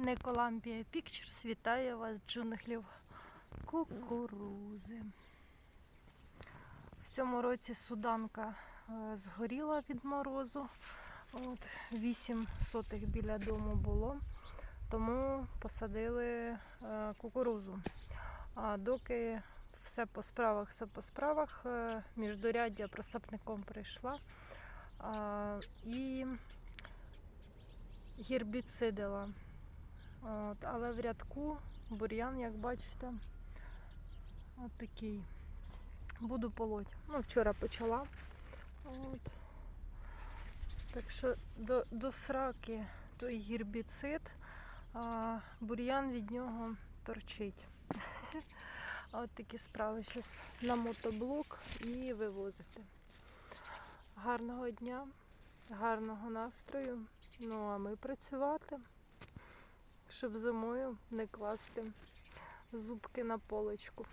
Неколампія Pictures вітає вас джунглів кукурузи. В цьому році суданка е, згоріла від морозу. От, 8 сотих біля дому було, тому посадили е, кукурузу. А доки все по справах, все по справах, е, міждоряддя просапником прийшла. І гербіцидила. От, але в рядку бур'ян, як бачите, от такий. Буду полоть. Ну, вчора почала. От. Так що до, до сраки той гербіцид, а бур'ян від нього торчить. От такі справи. Зараз на мотоблок і вивозити. Гарного дня, гарного настрою. Ну а ми працювати, щоб зимою не класти зубки на полочку.